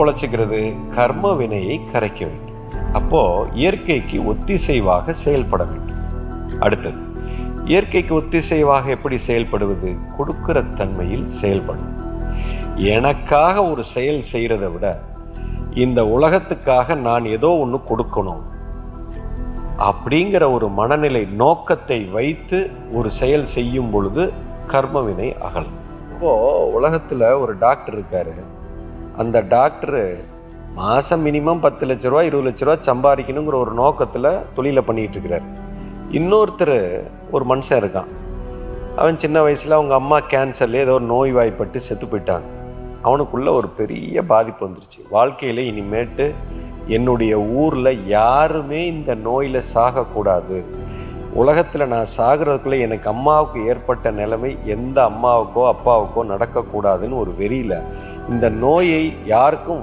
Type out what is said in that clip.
பொழைச்சிக்கிறது கர்ம வினையை கரைக்க வேண்டும். அப்போ இயற்கைக்கு ஒத்திசைவாக செயல்பட வேண்டும். அடுத்தது இயற்கைக்கு ஒத்திசைவாக எப்படி செயல்படுவது? கொடுக்கிற தன்மையில் செயல்படும் எனக்காக ஒரு செயல் செய்கிறத விட இந்த உலகத்துக்காக நான் ஏதோ ஒன்று கொடுக்கணும் அப்படிங்கிற ஒரு மனநிலை நோக்கத்தை வைத்து ஒரு செயல் செய்யும் பொழுது கர்மவினை அகலும். இப்போது உலகத்தில் ஒரு டாக்டர் இருக்காரு. அந்த டாக்டரு மாதம் மினிமம் பத்து லட்ச ரூபா இருபது லட்ச ரூபா சம்பாதிக்கணுங்கிற ஒரு நோக்கத்தில் தொழிலை பண்ணிகிட்டு இருக்கிறார். இன்னொருத்தர் ஒரு மனுஷன் இருக்கான். அவன் சின்ன வயசில் அவங்க அம்மா கேன்சர்ல ஏதோ ஒரு நோய் வாய்ப்பட்டு செத்து போயிட்டாங்க. அவனுக்குள்ள ஒரு பெரிய பாதிப்பு வந்துருச்சு. வாழ்க்கையில் இனிமேட்டு என்னுடைய ஊரில் யாருமே இந்த நோயில் சாகக்கூடாது. உலகத்தில் நான் சாகிறதுக்குள்ளே எனக்கு அம்மாவுக்கு ஏற்பட்ட நிலைமை எந்த அம்மாவுக்கோ அப்பாவுக்கோ நடக்கக்கூடாதுன்னு ஒரு வெறியில் இந்த நோயை யாருக்கும்